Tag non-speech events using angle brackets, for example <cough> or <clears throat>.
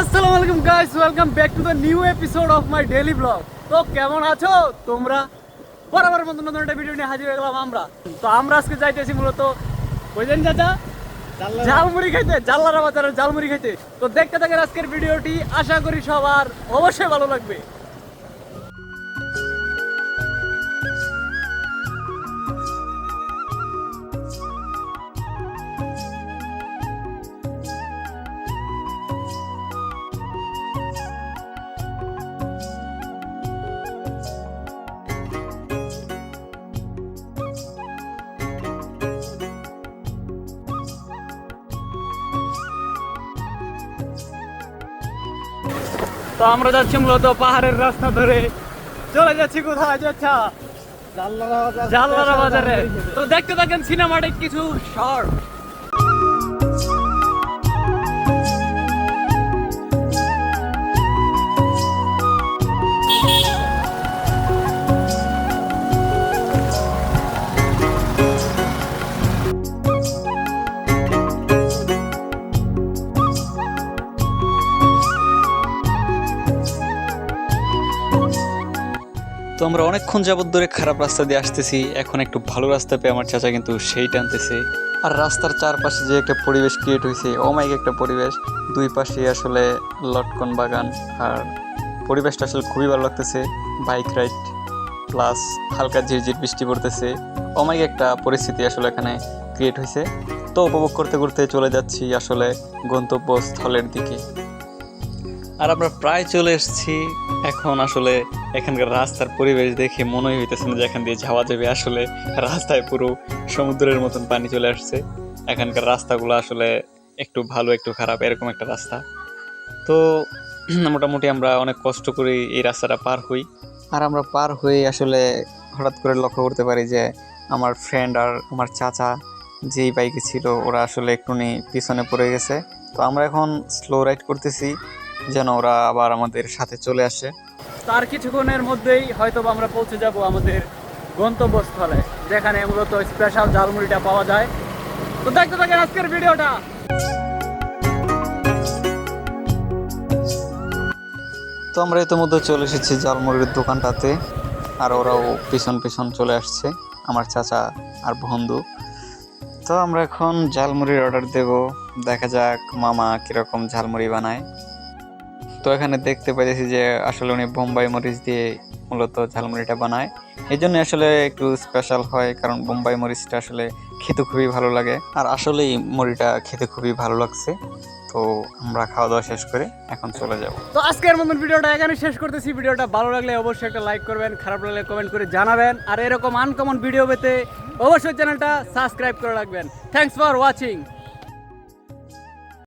আসসালামু আলাইকুম guys welcome back to the new episode of my daily blog তো কেমন আছো তোমরা? বরাবর মতো নতুন একটা ভিডিও নিয়ে হাজির হয়ে গেলাম আমরা। তো আমরা আজকে যাইতেছি মূলত বুঝলেন চাচা ঝালমুড়ি খাইতে জাল্লারা বাজারের ঝালমুড়ি খাইতে। তো দেখতে থাকেন আজকের ভিডিওটি আশা করি সবার অবশ্যই ভালো লাগবে। তো আমরা যাচ্ছি মূলত পাহাড়ের রাস্তা ধরে। চলে যাচ্ছি কোথায়? যাচ্ছা জাল্লারা বাজারে তো দেখতে থাকেন সিনেমাটিক কিছু শর্ট তো আমরা অনেকক্ষণ যাবত ধরে খারাপ রাস্তা দিয়ে আসতেছি। এখন একটু ভালো রাস্তা পেয়ে আমার চাচা কিন্তু সেই টানতেছে। আর রাস্তার চারপাশে যে একটা পরিবেশ ক্রিয়েট হয়েছে অমাইক একটা পরিবেশ। দুই পাশে আসলে লটকন বাগান আর পরিবেশটা আসলে খুবই ভালো লাগতেছে। বাইক রাইড প্লাস হালকা ঝিরঝির বৃষ্টি পড়তেছে। অমাইক একটা পরিস্থিতি আসলে এখানে ক্রিয়েট হয়েছে। তো উপভোগ করতে করতে চলে যাচ্ছি আসলে গন্তব্যস্থলের দিকে। আর আমরা প্রায় চলে এসেছি এখন আসলে এখানকার রাস্তার পরিবেশ দেখে মনেই হইতেছে না যে এখান দিয়ে যাওয়া যাবে। আসলে রাস্তায় পুরো সমুদ্রের মতন পানি চলে আসছে। এখানকার রাস্তাগুলো আসলে একটু ভালো, একটু খারাপ, এরকম একটা রাস্তা। তো <clears throat> মোটামুটি আমরা অনেক কষ্ট করে এই রাস্তাটা পার হই। আর আমরা পার হয়ে আসলে হঠাৎ করে লক্ষ্য করতে পারি যে আমার ফ্রেন্ড আর আমার চাচা যেই বাইকে ছিল, ওরা আসলে একটুনি পিছনে পড়ে গেছে। তো আমরা এখন স্লো রাইড করতেছি। যেন ওরা আবার আমাদের সাথে চলে আসে। তার কিছুক্ষণের মধ্যেই হয়তো আমরা পৌঁছে যাব আমাদের গন্তব্যস্থলে যেখানে মূলত স্পেশাল ঝালমুড়িটা পাওয়া যায়। তো দেখতে থাকেন আজকের ভিডিওটা। তো আমরা ইতিমধ্যে চলে এসেছি জালমুড়ির দোকানটাতে আর ওরাও পিছন পিছন চলে আসছে আমার চাচা আর বন্ধু। তো আমরা এখন ঝালমুড়ির অর্ডার দেব। দেখা যাক মামা কীরকম ঝালমুড়ি বানায়। তো এখানে দেখতে পাইতেছি যে আসলে উনি বোম্বাই মরিচ দিয়ে মূলত ঝালমুড়িটা বানায়। এই জন্য আসলে একটু স্পেশাল হয়, কারণ বোম্বাই মরিচটা আসলে খেতে খুবই ভালো লাগে। আর আসলেই মুড়িটা খেতে খুবই ভালো লাগছে। তো আমরা খাওয়া দাওয়া শেষ করে এখন চলে যাব। তো আজকের মতন ভিডিওটা এখানে শেষ করতেছি। ভিডিওটা ভালো লাগলে অবশ্যই একটা লাইক করবেন, খারাপ লাগলে কমেন্ট করে জানাবেন। আর এরকম আনকমন ভিডিও পেতে অবশ্যই চ্যানেলটা সাবস্ক্রাইব করে রাখবেন। Thanks for watching